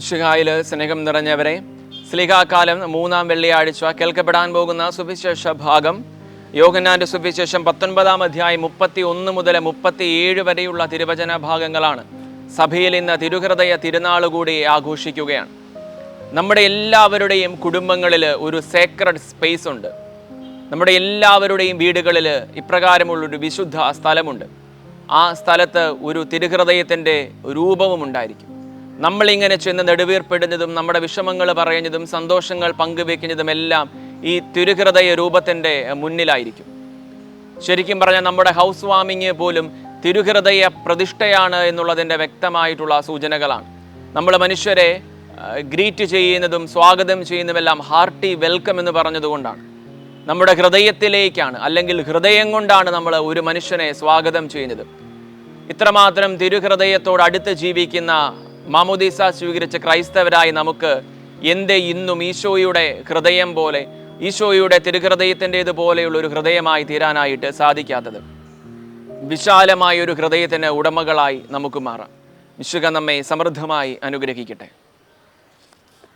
ഷിഹായിൽ സ്നേഹം നിറഞ്ഞവരെ സ്ലിഹാകാലം മൂന്നാം വെള്ളിയാഴ്ച കേൾക്കപ്പെടാൻ പോകുന്ന സുവിശേഷ ഭാഗം. യോഗനാന്റെ സുവിശേഷം പത്തൊൻപതാം അധ്യായം മുപ്പത്തി ഒന്ന് മുതൽ മുപ്പത്തി ഏഴ് വരെയുള്ള തിരുവചന ഭാഗങ്ങളാണ്. സഭയിൽ ഇന്ന് തിരുഹൃദയ തിരുനാൾ കൂടി ആഘോഷിക്കുകയാണ്. നമ്മുടെ എല്ലാവരുടെയും കുടുംബങ്ങളിൽ ഒരു സേക്രഡ് സ്പേസ് ഉണ്ട്. നമ്മുടെ എല്ലാവരുടെയും വീടുകളിൽ ഇപ്രകാരമുള്ളൊരു വിശുദ്ധ സ്ഥലമുണ്ട്. ആ സ്ഥലത്ത് ഒരു തിരുഹൃദയത്തിന്റെ രൂപവും ഉണ്ടായിരിക്കും. നമ്മളിങ്ങനെ ചെന്ന് നെടുവീർപ്പെടുന്നതും നമ്മുടെ വിഷമങ്ങൾ പറയുന്നതും സന്തോഷങ്ങൾ പങ്കുവെക്കുന്നതും എല്ലാം ഈ തിരുഹൃദയ രൂപത്തിന്റെ മുന്നിലായിരിക്കും. ശരിക്കും പറഞ്ഞാൽ നമ്മുടെ ഹൗസ് വാമിങ് പോലും തിരുഹൃദയ പ്രതിഷ്ഠയാണ് എന്നുള്ളതിന്റെ വ്യക്തമായിട്ടുള്ള സൂചനകളാണ്. നമ്മൾ മനുഷ്യരെ ഗ്രീറ്റ് ചെയ്യുന്നതും സ്വാഗതം ചെയ്യുന്നതുമെല്ലാം ഹാർട്ടി വെൽക്കം എന്ന് പറഞ്ഞതുകൊണ്ടാണ്. നമ്മുടെ ഹൃദയത്തിലേക്കാണ് അല്ലെങ്കിൽ ഹൃദയം കൊണ്ടാണ് നമ്മൾ ഒരു മനുഷ്യനെ സ്വാഗതം ചെയ്യുന്നത്. ഇത്രമാത്രം തിരുഹൃദയത്തോട് അടുത്ത് ജീവിക്കുന്ന മാമോദീസ സ്വീകരിച്ച ക്രൈസ്തവരായി നമുക്ക് എന്തേ ഇന്നും ഈശോയുടെ ഹൃദയം പോലെ ഈശോയുടെ തിരുഹൃദയത്തിന്റേത് പോലെയുള്ള ഒരു ഹൃദയമായി തീരാനായിട്ട് സാധിക്കാത്തത്. വിശാലമായ ഒരു ഹൃദയത്തിന് ഉടമകളായി നമുക്ക് മാറാം. വിശുഖ നമ്മെ സമൃദ്ധമായി അനുഗ്രഹിക്കട്ടെ.